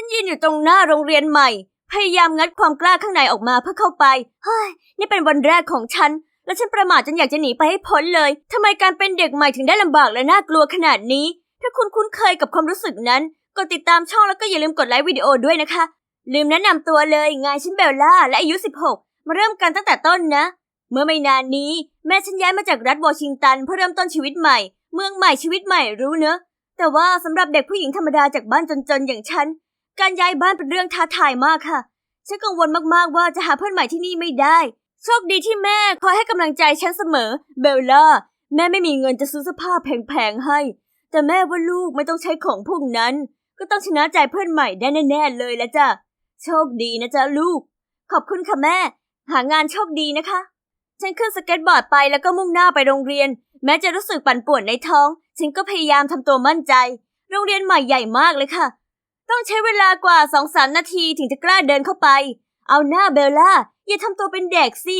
ฉันยืนอยู่ตรงหน้าโรงเรียนใหม่ พยายามงัดความกล้าข้างในออกมาเพื่อเข้าไป เฮ้ย นี่เป็นวันแรกของฉัน และฉันประมาทจนอยากจะหนีไปให้พ้นเลย ทำไมการเป็นเด็กใหม่ถึงได้ลำบากและน่ากลัวขนาดนี้ ถ้าคุณคุ้นเคยกับความรู้สึกนั้น กดติดตามช่องแล้วก็อย่าลืมกดไลค์วิดีโอด้วยนะคะ ลืมแนะนำตัวเลยไงฉันเบลล่าและอายุ 16 มาเริ่มกันตั้งแต่ต้นนะ เมื่อไม่นานนี้ แม่ฉันย้ายมาจากรัฐวอชิงตันเพื่อเริ่มต้นชีวิตใหม่ เมืองใหม่ชีวิตใหม่รู้เนอะแต่ว่าสำหรับเด็กผู้หญิงธรรมดาจากบ้านจนๆอย่างฉัน การย้ายบ้านเป็นเรื่องท้าทายมากค่ะ ฉันกังวลมากๆว่าจะหาเพื่อนใหม่ที่นี่ไม่ได้ โชคดีที่แม่คอยให้กำลังใจฉันเสมอ เบลล่า แม่ไม่มีเงินจะซื้อเสื้อผ้าแพงๆให้ แต่แม่ว่าลูกไม่ต้องใช้ของพวกนั้น ก็ต้องชนะใจเพื่อนใหม่ได้แน่ๆเลยละจ้ะ โชคดีนะจ๊ะลูก ขอบคุณค่ะแม่ หางานโชคดีนะคะ ฉันขึ้นสเก็ตบอร์ดไปแล้วก็มุ่งหน้าไปโรงเรียน แม้จะรู้สึกปั่นป่วนในท้อง ฉันก็พยายามทำตัวมั่นใจ โรงเรียนใหม่ใหญ่มากเลยค่ะ ต้องใช้เวลากว่าสองสามนาทีถึงจะกล้าเดินเข้าไป เอาหน้าเบลล่า อย่าทำตัวเป็นเด็กสิ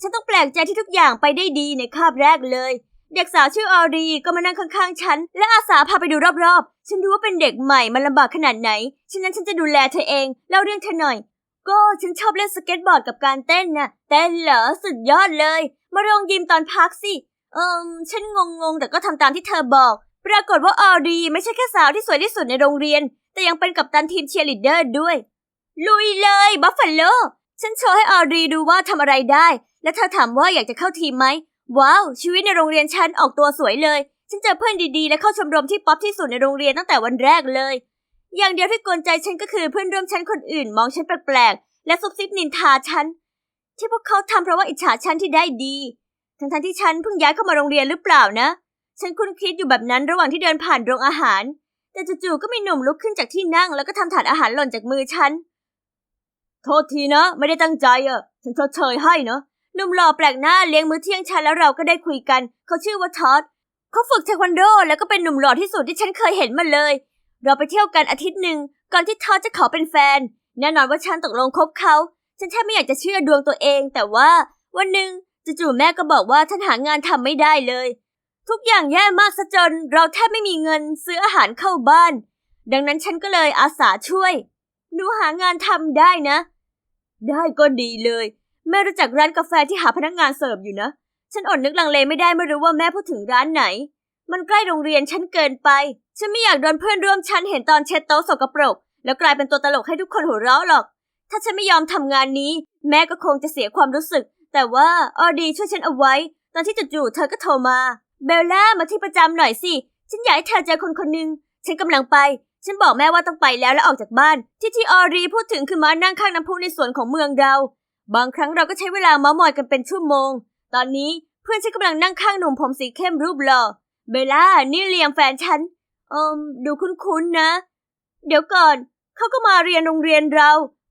ฉันต้องแปลกใจที่ทุกอย่างไปได้ดีในคาบแรกเลย เด็กสาวชื่อออรีก็มานั่งข้างๆฉัน และอาสาพาไปดูรอบๆ ฉันรู้ว่าเป็นเด็กใหม่มันลำบากขนาดไหน ฉะนั้นฉันจะดูแลเธอเองเล่าเรื่องเธอหน่อย ก็ฉันชอบเล่นสเก็ตบอร์ดกับการเต้นน่ะเต้นเหรอสุดยอดเลย มาลองยิมตอนพักสิเอิมฉันงงๆ แต่ก็ทำตามที่เธอบอก ปรากฏว่าออรีไม่ใช่แค่สาวที่สวยที่สุดในโรงเรียน แต่ยังเป็นกัปตันทีมเชียร์ลีดเดอร์ด้วย ลุยเลยบัฟฟาโลฉันโชว์ให้ออรีดูว่าทำอะไรได้ และเธอถามว่าอยากจะเข้าทีมไหม ว้าว ชีวิตในโรงเรียนฉันออกตัวสวยเลย ฉันเจอเพื่อนดีๆ และเข้าชมรมที่ป๊อปที่สุดในโรงเรียนตั้งแต่วันแรกเลย อย่างเดียวที่กวนใจฉันก็คือเพื่อนร่วมชั้นคนอื่นมองฉันแปลกๆ และซุบซิบนินทาฉัน ที่พวกเขาทำเพราะว่าอิจฉาฉันที่ได้ดี ทั้งๆที่ฉันเพิ่งย้ายเข้ามาโรงเรียนหรือเปล่านะ ฉันคุ้นคิดอยู่แบบนั้นระหว่างที่เดินผ่านโรงอาหาร แต่จู่ๆก็มีหนุ่มลุกขึ้นจากที่นั่ง แล้วก็ทำถาดอาหารหล่นจากมือฉัน โทษทีนะ ไม่ได้ตั้งใจอะฉันชดเชยให้เนาะหนุ่มหล่อแปลกหน้าเลี้ยงมื้อเที่ยงฉันแล้วเราก็ได้คุยกัน เขาชื่อว่าทอดเขาฝึกเทควันโด แล้วก็เป็นหนุ่มหล่อที่สุดที่ฉันเคยเห็นมาเลย เราไปเที่ยวกันอาทิตย์หนึ่งก่อนที่ทอดจะขอเป็นแฟน แน่นอนว่าฉันตกลงคบเขา ฉันแทบไม่อยากจะเชื่อดวงตัวเอง แต่ว่าวันหนึ่งจู่ๆแม่ก็บอกว่าฉันหางานทำไม่ได้เลย ทุกอย่างแย่มากซะจนเราแทบไม่มีเงินซื้ออาหารเข้าบ้าน ดังนั้นฉันก็เลยอาสาช่วย หนูหางานทำได้นะ ได้ก็ดีเลย แม่รู้จักร้านกาแฟที่หาพนักงานเสิร์ฟอยู่นะ ฉันอดนึกลังเลไม่ได้ไม่รู้ว่าแม่พูดถึงร้านไหน มันใกล้โรงเรียนฉันเกินไป ฉันไม่อยากโดนเพื่อนร่วมชั้นเห็นตอนเช็ดโต๊ะสกปรก แล้วกลายเป็นตัวตลกให้ทุกคนหัวเราะหรอก ถ้าฉันไม่ยอมทำงานนี้ แม่ก็คงจะเสียความรู้สึก แต่ว่าออดีช่วยฉันเอาไว้ ตอนที่จู่ๆเธอก็โทรมา เบลล่ามาที่ประจำหน่อยสิ ฉันอยากให้เธอเจอคนคนหนึ่งฉันกำลังไป ฉันบอกแม่ว่าต้องไปแล้วแล้วออกจากบ้าน ที่ที่ออรีพูดถึงคือมานั่งข้างน้ำพุในสวนของเมืองเรา บางครั้งเราก็ใช้เวลาเมามอยกันเป็นชั่วโมง ตอนนี้เพื่อนฉันกำลังนั่งข้างหนุ่มผมสีเข้มรูปหล่อ เบลล่า นี่เลียมแฟนฉันเอิมดูคุ้นๆนะ เดี๋ยวก่อน เขาก็มาเรียนโรงเรียนเรา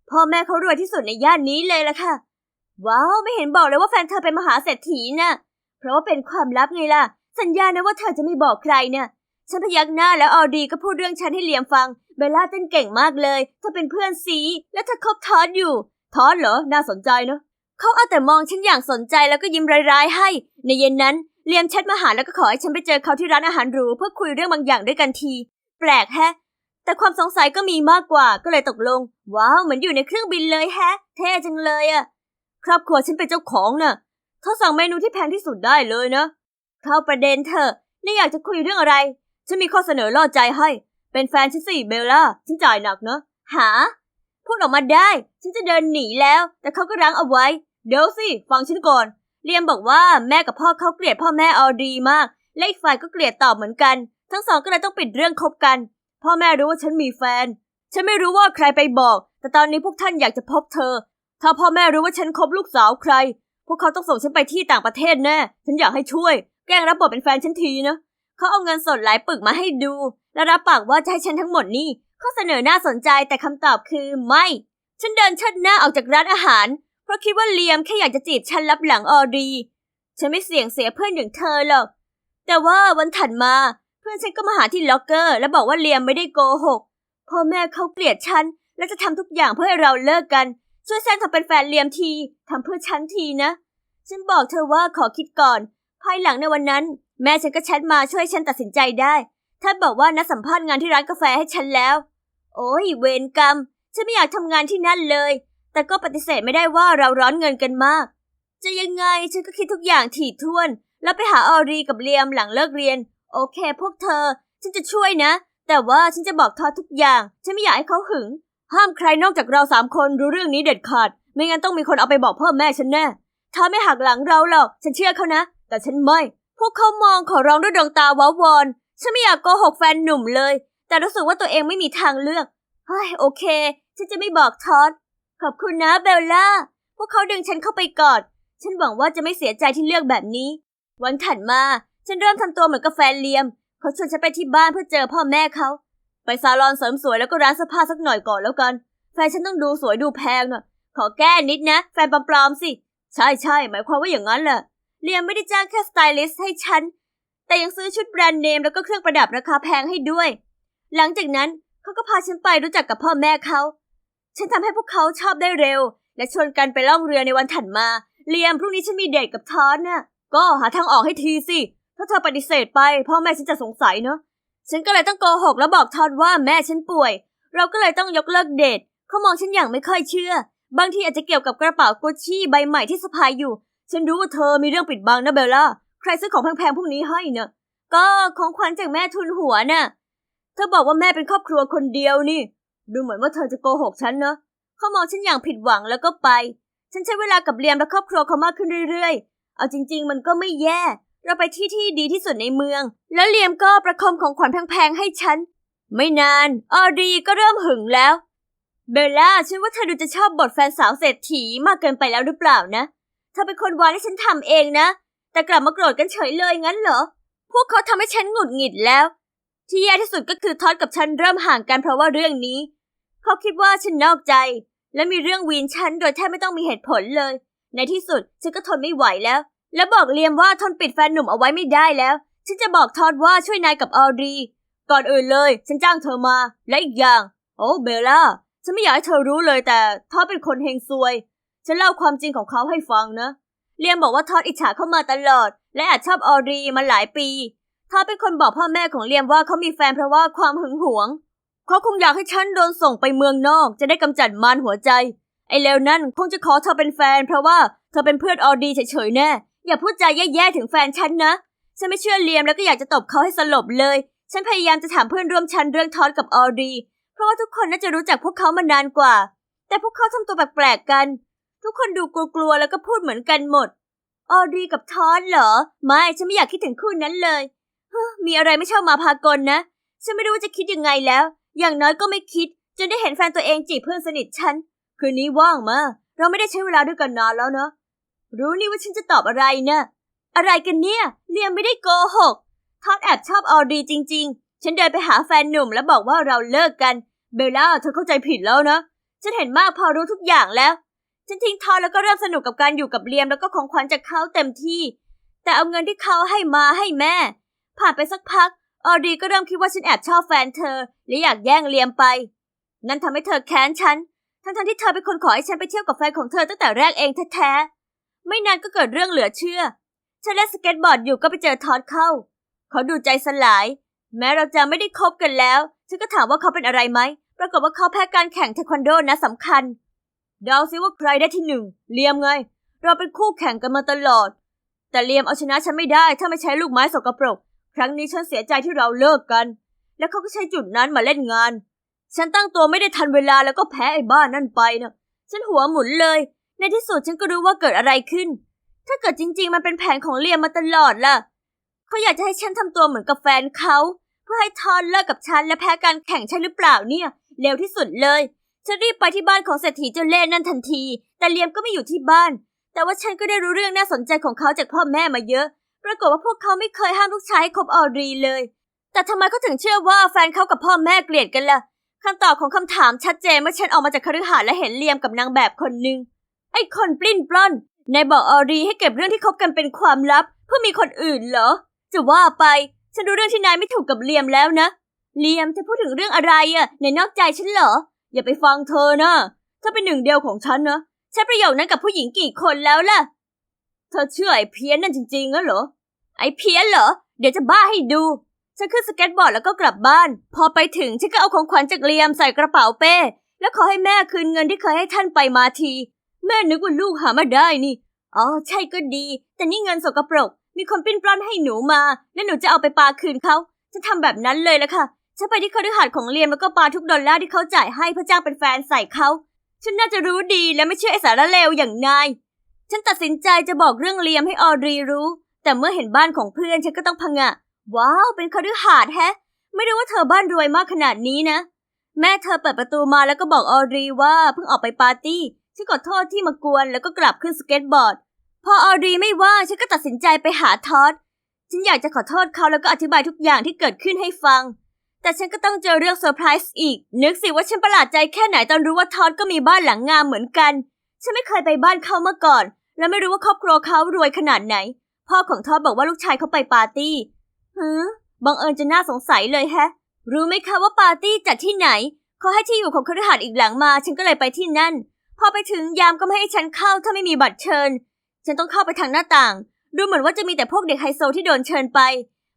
พ่อแม่เขารวยที่สุดในย่านนี้เลยล่ะค่ะ ว้าว ไม่เห็นบอกเลยว่าแฟนเธอเป็นมหาเศรษฐีน่ะ ราะว่าเป็นความลับไงล่ะ สัญญานะว่าเธอจะไม่บอกใครเนี่ยฉันพยักหน้าแล้วออดีก็พูดเรื่องฉันให้เลียมฟัง เบลล่าเต้นเก่งมากเลยเธอเป็นเพื่อนซีและเธอคบทอดอยู่ทอดเหรอ น่าสนใจเนาะเขาเอาแต่มองฉันอย่างสนใจแล้วก็ยิ้มร้ายๆให้ ในเย็นนั้นเลียมแชทมาหาแล้วก็ขอให้ฉันไปเจอเขาที่ร้านอาหารหรูเพื่อคุยเรื่องบางอย่างด้วยกันที แปลกแฮะ แต่ความสงสัยก็มีมากกว่าก็เลยตกลง ว้าวเหมือนอยู่ในเครื่องบินเลยแฮะ เท่จังเลยอะครอบครัวฉันเป็นเจ้าของน่ะ เขาสั่งเมนูที่แพงที่สุดได้เลยนะ เข้าประเด็นเถอะนี่อยากจะคุยเรื่องอะไร ฉันมีข้อเสนอล่อใจให้ เป็นแฟนฉันสิเบลล่า ฉันจ่ายหนักเนะหา พูดออกมาได้ ฉันจะเดินหนีแล้ว แต่เขาก็รั้งเอาไว้ เดี๋ยวสิ ฟังฉันก่อนเลียมบอกว่าแม่กับพ่อเขาเกลียดพ่อแม่ออดีมาก และอีกฝ่ายก็เกลียดตอบเหมือนกัน ทั้งสองก็เลยต้องปิดเรื่องคบกัน พ่อแม่รู้ว่าฉันมีแฟน ฉันไม่รู้ว่าใครไปบอก แต่ตอนนี้พวกท่านอยากจะพบเธอ ถ้าพ่อแม่รู้ว่าฉันคบลูกสาวใคร พวกเขาต้องส่งฉันไปที่ต่างประเทศแน่ ฉันอยากให้ช่วย แกล้งรับบทเป็นแฟนฉันทีนะ เขาเอาเงินสดหลายปึกมาให้ดู และรับปากว่าจะให้ฉันทั้งหมดนี่ ข้อเสนอน่าสนใจแต่คำตอบคือไม่ ฉันเดินเชิดหน้าออกจากร้านอาหาร เพราะคิดว่าเลียมแค่อยากจะจีบฉันรับหลังออดี ฉันไม่เสี่ยงเสียเพื่อนอย่างเธอหรอก แต่ว่าวันถัดมา เพื่อนฉันก็มาหาที่ล็อกเกอร์ และบอกว่าเลียมไม่ได้โกหก พ่อแม่เขาเกลียดฉันและจะทำทุกอย่างเพื่อให้เราเลิกกัน ช่วยแซงทำเป็นแฟนเลียมทีทำเพื่อฉันทีนะ ฉันบอกเธอว่าขอคิดก่อน ภายหลังในวันนั้น แม่ฉันก็แชทมาช่วยฉันตัดสินใจได้ท่านบอกว่านัดสัมภาษณ์งานที่ร้านกาแฟให้ฉันแล้ว โอ้ยเวรกรรม ฉันไม่อยากทำงานที่นั่นเลย แต่ก็ปฏิเสธไม่ได้ว่าเราร้อนเงินกันมาก จะยังไงฉันก็คิดทุกอย่างถี่ถ้วน แล้วไปหาออรีกับเลียมหลังเลิกเรียน โอเค พวกเธอ ฉันจะช่วยนะ แต่ว่าฉันจะบอกทอทุกอย่าง ฉันไม่อยากให้เขาหึง ห้ามใครนอกจากเราสามคนรู้เรื่องนี้เด็ดขาด ไม่งั้นต้องมีคนเอาไปบอกพ่อแม่ฉันแน่ ถ้าไม่หักหลังเราหรอก ฉันเชื่อเขานะ แต่ฉันไม่ พวกเขามองขอร้องด้วยดวงตาว้าวอนฉันไม่อยากโกหกแฟนหนุ่มเลย แต่รู้สึกว่าตัวเองไม่มีทางเลือกเฮ้ยโอเค ฉันจะไม่บอกทอดขอบคุณนะเบลล่า พวกเขาดึงฉันเข้าไปกอด ฉันหวังว่าจะไม่เสียใจที่เลือกแบบนี้ วันถัดมา ฉันเริ่มทำตัวเหมือนกับแฟนเลียม เขาชวนฉันไปที่บ้านเพื่อเจอพ่อแม่เขา ไปซาลอนเสริมสวยแล้วก็ร้านเสื้อผ้าสักหน่อยก่อนแล้วกัน แฟนฉันต้องดูสวยดูแพงหน่อยขอแก้นิดนะ แฟนปลอมๆสิ ใช่ใช่หมายความว่าอย่างนั้นแหละเลียมไม่ได้จ้างแค่สไตลิสต์ให้ฉัน แต่ยังซื้อชุดแบรนด์เนมแล้วก็เครื่องประดับราคาแพงให้ด้วย หลังจากนั้นเขาก็พาฉันไปรู้จักกับพ่อแม่เขา ฉันทำให้พวกเขาชอบได้เร็ว และชวนกันไปล่องเรือในวันถัดมา เลียมพรุ่งนี้ฉันมีเดทกับทอนน่ะก็หาทางออกให้ทีสิ ถ้าเธอปฏิเสธไป พ่อแม่ฉันจะสงสัยเนอะ ฉันก็เลยต้องโกหกแล้วบอกทอนว่าแม่ฉันป่วย เราก็เลยต้องยกเลิกเดทเขามองฉันอย่างไม่ค่อยเชื่อ บางทีอาจจะเกี่ยวกับกระเป๋ากุชชี่ใบใหม่ที่สะพายอยู่ ฉันรู้ว่าเธอมีเรื่องปิดบังนะเบลล่า ใครซื้อของแพงๆพวกนี้ให้เนอะก็ของขวัญจากแม่ทุนหัวน่ะ เธอบอกว่าแม่เป็นครอบครัวคนเดียวนี่ ดูเหมือนว่าเธอจะโกหกฉันเนอะเขามองฉันอย่างผิดหวังแล้วก็ไป ฉันใช้เวลากับเลียมและครอบครัวเขามากขึ้นเรื่อยๆ เอาจริง ๆ มันก็ไม่แย่ เราไปที่ที่ดีที่สุดในเมือง แล้วเลียมก็ประคมของขวัญแพงๆให้ฉัน ไม่นาน ออดีก็เริ่มหึงแล้ว เบลล่าฉันว่าเธอดูจะชอบบทแฟนสาวเศรษฐีมากเกินไปแล้วหรือเปล่านะเธอเป็นคนวานให้ฉันทำเองนะ แต่กลับมาโกรธกันเฉยเลยงั้นเหรอ พวกเขาทำให้ฉันหงุดหงิดแล้ว ที่แย่ที่สุดก็คือทอดกับฉันเริ่มห่างกันเพราะว่าเรื่องนี้ เขาคิดว่าฉันนอกใจ และมีเรื่องวีนฉันโดยแทบไม่ต้องมีเหตุผลเลย ในที่สุดฉันก็ทนไม่ไหวแล้ว และบอกเลียมว่าทนปิดแฟนหนุ่มเอาไว้ไม่ได้แล้ว ฉันจะบอกทอดว่าช่วยนายกับออรี ก่อนอื่นเลย ฉันจ้างเธอมา และอีกอย่าง โอ้เบลล่า ฉันไม่อยากให้เธอรู้เลยแต่ทอดเป็นคนเฮงซวย ฉันเล่าความจริงของเขาให้ฟังนะ เลียมบอกว่าทอดอิจฉาเข้ามาตลอด และอาจชอบออรีมาหลายปี ทอดเป็นคนบอกพ่อแม่ของเลียมว่าเขามีแฟนเพราะว่าความหึงหวง เขาคงอยากให้ฉันโดนส่งไปเมืองนอก จะได้กำจัดมารหัวใจ ไอ้เลวนั่นคงจะขอเธอเป็นแฟน เพราะว่าเธอเป็นเพื่อนออดีเฉยๆแน่ อย่าพูดจาแย่ๆถึงแฟนฉันนะ ฉันไม่เชื่อเลียมแล้วก็อยากจะตบเขาให้สลบเลย ฉันพยายามจะถามเพื่อนร่วมชั้นเรื่องทอดกับออดีเพราะว่าทุกคนน่าจะรู้จักพวกเขามานานกว่า แต่พวกเขาทำตัวแปลกๆกัน ทุกคนดูกลัวๆแล้วก็พูดเหมือนกันหมด ออดีกับทอดเหรอ ไม่ฉันไม่อยากคิดถึงคู่นั้นเลยเฮ้มีอะไรไม่ชอบมาพากลนะ ฉันไม่รู้ว่าจะคิดยังไงแล้ว อย่างน้อยก็ไม่คิด จนได้เห็นแฟนตัวเองจีบเพื่อนสนิทฉัน คืนนี้ว่างมาเราไม่ได้ใช้เวลาด้วยกันนานแล้วเนอะ รู้นี่ว่าฉันจะตอบอะไรนะอะไรกันเนี่ย เลียมไม่ได้โกหกทอดแอบชอบออดีจริง ๆ ฉันเดินไปหาแฟนหนุ่มแล้วบอกว่าเราเลิกกัน เบลล่าเธอเข้าใจผิดแล้วนะ ฉันเห็นมากพอรู้ทุกอย่างแล้ว ฉันทิ้งทอดแล้วก็เริ่มสนุกกับการอยู่กับเลียมแล้วก็ของขวัญจากเขาเต็มที่ แต่เอาเงินที่เขาให้มาให้แม่ ผ่านไปสักพัก ออดีก็เริ่มคิดว่าฉันแอบชอบแฟนเธอและอยากแย่งเลียมไป นั่นทำให้เธอแค้นฉัน ทั้งๆที่เธอเป็นคนขอให้ฉันไปเที่ยวกับแฟนของเธอตั้งแต่แรกเองแท้ๆ ไม่นานก็เกิดเรื่องเหลือเชื่อ ฉันเล่นสเก็ตบอร์ดอยู่ก็ไปเจอทอดเข้า เขาดูใจสลาย แม้เราจะไม่ได้คบกันแล้ว ฉันก็ถามว่าเขาเป็นอะไรไหม ปรากฏว่าเขาแพ้การแข่งเทควันโดนะสำคัญเดาซิว่าใครได้ที่หนึ่งเลียมไง เราเป็นคู่แข่งกันมาตลอด แต่เลียมเอาชนะฉันไม่ได้ถ้าไม่ใช้ลูกไม้สกปรก ครั้งนี้ฉันเสียใจที่เราเลิกกัน แล้วเขาก็ใช้จุดนั้นมาเล่นงาน ฉันตั้งตัวไม่ได้ทันเวลาแล้วก็แพ้ไอ้บ้านนั่นไปนะฉันหัวหมุนเลย ในที่สุดฉันก็รู้ว่าเกิดอะไรขึ้น ถ้าเกิดจริง ๆ มันเป็นแผนของเลียมมาตลอดล่ะ เขาอยากจะให้ฉันทำตัวเหมือนกับแฟนเขา เพื่อให้ทอนเลิกกับฉันและแพ้การแข่งใช่หรือเปล่าเนี่ยเร็วที่สุดเลย ฉันรีบไปที่บ้านของเศรษฐีเจ้าเล่ห์นั่นทันที แต่เลียมก็ไม่อยู่ที่บ้าน แต่ว่าฉันก็ได้รู้เรื่องน่าสนใจของเขาจากพ่อแม่มาเยอะ ปรากฏว่าพวกเขาไม่เคยห้ามลูกชายให้คบออรีเลย แต่ทำไมเขาถึงเชื่อว่าแฟนเขากับพ่อแม่เกลียดกันล่ะคำตอบของคำถามชัดเจนเมื่อฉันออกมาจากคฤหาสน์และเห็นเลียมกับนางแบบคนหนึ่ง ไอ้คนปลิ้นปล้อนนายบอกออรีให้เก็บเรื่องที่คบกันเป็นความลับ เพื่อมีคนอื่นเหรอ จะว่าไป ฉันรู้เรื่องที่นายไม่ถูกกับเลียมแล้วนะเลียมจะพูดถึงเรื่องอะไรอะในนอกใจฉันเหรอ อย่าไปฟังเธอนะเธอเป็นหนึ่งเดียวของฉันนะใช้ประโยคนั้นกับผู้หญิงกี่คนแล้วล่ะ เธอเชื่อไอ้เพี้ยนนั่นจริงๆอะเหรอ ไอ้เพี้ยนเหรอ เดี๋ยวจะบ้าให้ดู ฉันขึ้นสเก็ตบอร์ดแล้วก็กลับบ้าน พอไปถึงฉันก็เอาของขวัญจากเลียมใส่กระเป๋าเป้ แล้วขอให้แม่คืนเงินที่เคยให้ท่านไปมาที แม่นึกว่าลูกหามาได้นี่ อ๋อ ใช่ก็ดี แต่นี่เงินสกปรก มีคนปิ้นปล้อนให้หนูมา แล้วหนูจะเอาไปปาคืนเขาจะทำแบบนั้นเลยละค่ะ ฉันไปที่คฤหาสน์ของเลียมแล้วก็ปาทุกดอลลาร์ที่เขาจ่ายให้เพื่อจ้างเป็นแฟนใส่เขา ฉันน่าจะรู้ดีและไม่เชื่อไอสารเลวอย่างนาย ฉันตัดสินใจจะบอกเรื่องเลียมให้ออรีรู้ แต่เมื่อเห็นบ้านของเพื่อนฉันก็ต้องพังอะว้าว เป็นคฤหาสน์แฮะ ไม่รู้ว่าเธอบ้านรวยมากขนาดนี้นะ แม่เธอเปิดประตูมาแล้วก็บอกออรีว่าเพิ่งออกไปปาร์ตี้ ฉันขอโทษที่มากวนแล้วก็กลับขึ้นสเก็ตบอร์ด พอออรีไม่ว่าฉันก็ตัดสินใจไปหาทอดฉันอยากจะขอโทษเขาแล้วก็อธิบายทุกอย่างที่เกิดขึ้นให้ฟัง แต่ฉันก็ต้องเจอเรื่องเซอร์ไพรส์อีก นึกสิว่าฉันประหลาดใจแค่ไหนตอนรู้ว่าทอดก็มีบ้านหลังงามเหมือนกัน ฉันไม่เคยไปบ้านเขามาก่อน และไม่รู้ว่าครอบครัวเขารวยขนาดไหน พ่อของทอดบอกว่าลูกชายเขาไปปาร์ตี้ฮึบังเอิญจะน่าสงสัยเลยแฮะ รู้ไหมคะว่าปาร์ตี้จัดที่ไหนเขาให้ที่อยู่ของคฤหาสน์อีกหลังมา ฉันก็เลยไปที่นั่น พอไปถึงยามก็ไม่ให้ฉันเข้าถ้าไม่มีบัตรเชิญ ฉันต้องเข้าไปทางหน้าต่าง ดูเหมือนว่าจะมีแต่พวกเด็กไฮโซที่โดนเชิญไป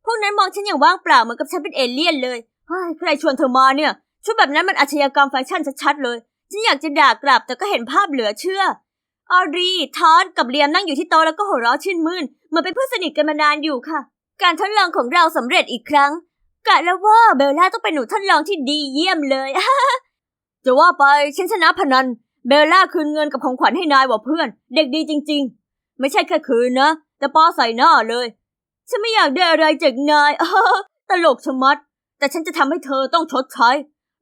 พวกนั้นมองฉันอย่างว่างเปล่าเหมือนกับฉันเป็นเอเลี่ยนเลยเฮ้ยใครชวนเธอมาเนี่ย ชุดแบบนั้นมันอาชญากรรมแฟชั่นชัดๆเลย ฉันอยากจะด่ากลับแต่ก็เห็นภาพเหลือเชื่อ ออดรีทอดกับเลียมนั่งอยู่ที่โต๊ะแล้วก็หัวเราะชื่นมื่นเหมือนเป็นเพื่อนสนิทกันมานานอยู่ค่ะ การทดลองของเราสำเร็จอีกครั้งกะแล้วว่าเบลล่าต้องเป็นหนูทดลองที่ดีเยี่ยมเลยจะว่าไปฉันชนะพนัน เบลล่าคืนเงินกับของขวัญให้นายว่ะเพื่อน เด็กดีจริง ๆ ไม่ใช่แค่คืนนะ แต่ป้าใส่หน้าเลย ฉันไม่อยากได้อะไรจากนายตลกชะมัด แต่ฉันจะทำให้เธอต้องชดใช้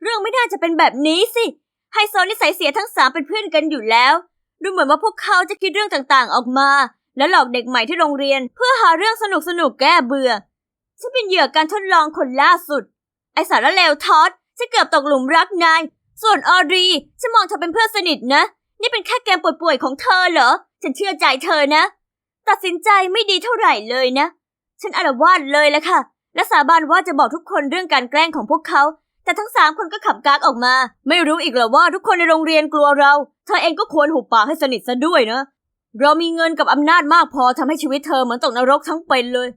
เรื่องไม่น่าจะเป็นแบบนี้สิไฮโซนิสัยเสียทั้งสามเป็นเพื่อนกันอยู่แล้ว ดูเหมือนว่าพวกเขาจะคิดเรื่องต่างๆออกมา แล้วหลอกเด็กใหม่ที่โรงเรียน เพื่อหาเรื่องสนุกๆแก้เบื่อ ฉันเป็นเหยื่อการทดลองคนล่าสุด ไอสารเลวทอดฉันเกือบตกหลุมรักนาย ส่วนออรีฉันมองเธอเป็นเพื่อนสนิทนะ นี่เป็นแค่เกมป่วยๆของเธอเหรอ ฉันเชื่อใจเธอนะ ตัดสินใจไม่ดีเท่าไหร่เลยนะ ฉันอารวาสเลยละค่ะ และสาบานว่าจะบอกทุกคนเรื่องการแกล้งของพวกเขา แต่ทั้งสามคนก็ขำกากออกมา ไม่รู้อีกหรอว่าทุกคนในโรงเรียนกลัวเรา เธอเองก็ควรหุบปากให้สนิทซะด้วยนะ เรามีเงินกับอำนาจมากพอทำให้ชีวิตเธอเหมือนตกนรกทั้งเป็นเลย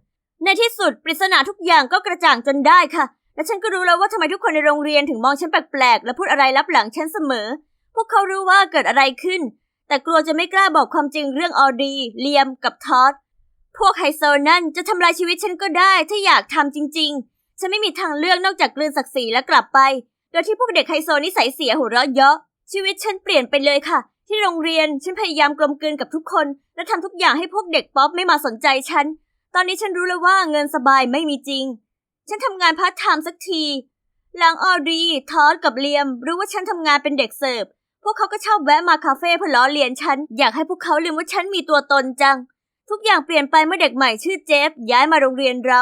ในที่สุดปริศนาทุกอย่างก็กระจ่างจนได้ค่ะ และฉันก็รู้แล้วว่าทำไมทุกคนในโรงเรียนถึงมองฉันแปลกๆ และพูดอะไรลับหลังฉันเสมอ พวกเขารู้ว่าเกิดอะไรขึ้น แต่กลัวจะไม่กล้าบอกความจริงเรื่องออดี เลียมกับทอดพวกไฮโซนั่นจะทำลายชีวิตฉันก็ได้ถ้าอยากทำจริง ๆ ฉันไม่มีทางเลือกนอกจากกลืนศักดิ์ศรีและกลับไป โดยที่พวกเด็กไฮโซนิสัยเสียหัวเราะเยาะชีวิตฉันเปลี่ยนไปเลยค่ะ ที่โรงเรียนฉันพยายามกลมกลืนกับทุกคน และทำทุกอย่างให้พวกเด็กป๊อปไม่มาสนใจฉัน ตอนนี้ฉันรู้แล้วว่าเงินสบายไม่มีจริง ฉันทำงานพาร์ทไทม์สักทีหลังออดีทอดกับเลียม รู้ว่าฉันทำงานเป็นเด็กเสิร์ฟ พวกเขาก็ชอบแวะมาคาเฟ่เพื่อล้อเลียนฉัน อยากให้พวกเขาลืมว่าฉันมีตัวตนจัง ทุกอย่างเปลี่ยนไปเมื่อเด็กใหม่ชื่อเจฟ ย้ายมาโรงเรียนเรา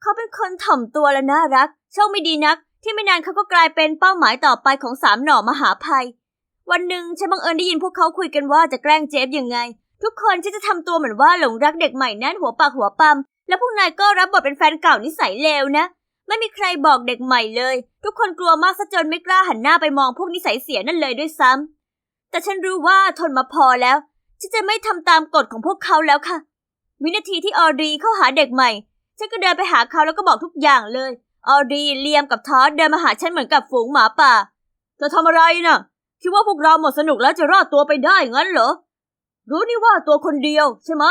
เขาเป็นคนถ่อมตัวและน่ารัก โชคไม่ดีนัก ที่ไม่นานเขาก็กลายเป็นเป้าหมายต่อไปของสามหน่อมหาภัย วันหนึ่งฉันบังเอิญได้ยินพวกเขาคุยกันว่าจะแกล้งเจฟยังไง ทุกคนฉันจะทำตัวเหมือนว่าหลงรักเด็กใหม่นั่นหัวปากหัวปั๊ม แล้วพวกนายก็รับบทเป็นแฟนเก่านิสัยเลวนะ ไม่มีใครบอกเด็กใหม่เลย ทุกคนกลัวมากซะจนไม่กล้าหันหน้าไปมองพวกนิสัยเสียนั่นเลยด้วยซ้ำแต่ฉันรู้ว่าทนมาพอแล้วฉันจะไม่ทำตามกฎของพวกเขาแล้วค่ะ วินาทีที่ออรีเข้าหาเด็กใหม่ ฉันก็เดินไปหาเขาแล้วก็บอกทุกอย่างเลย ออรีเลียมกับทอดเดินมาหาฉันเหมือนกับฝูงหมาป่าเธอทำอะไรน่ะ คิดว่าพวกเราหมดสนุกแล้วจะรอดตัวไปได้งั้นเหรอ รู้นี่ว่าตัวคนเดียวใช่ไหม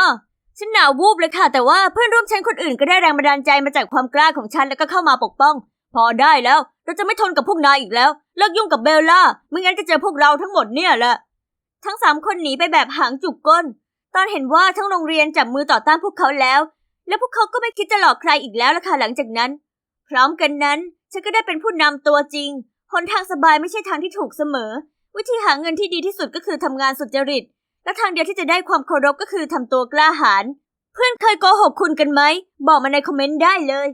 ฉันหนาววูบเลยค่ะ แต่ว่าเพื่อนร่วมชั้นคนอื่นก็ได้แรงบันดาลใจมาจากความกล้าของฉันแล้วก็เข้ามาปกป้อง พอได้แล้ว เราจะไม่ทนกับพวกนายอีกแล้ว เลิกยุ่งกับเบลล่าไม่งั้นจะเจอพวกเราทั้งหมดเนี่ยแหละ ทั้งสามคนหนีไปแบบหางจุกก้น ตอนเห็นว่าทั้งโรงเรียนจับมือต่อต้านพวกเขาแล้ว และพวกเขาก็ไม่คิดจะหลอกใครอีกแล้วล่ะค่ะหลังจากนั้น พร้อมกันนั้น ฉันก็ได้เป็นผู้นำตัวจริงหนทางสบายไม่ใช่ทางที่ถูกเสมอ วิธีหาเงินที่ดีที่สุดก็คือทำงานสุจริต และทางเดียวที่จะได้ความเคารพก็คือทำตัวกล้าหาญเพื่อนเคยโกหกคุณกันไหม บอกมาในคอมเมนต์ได้เลย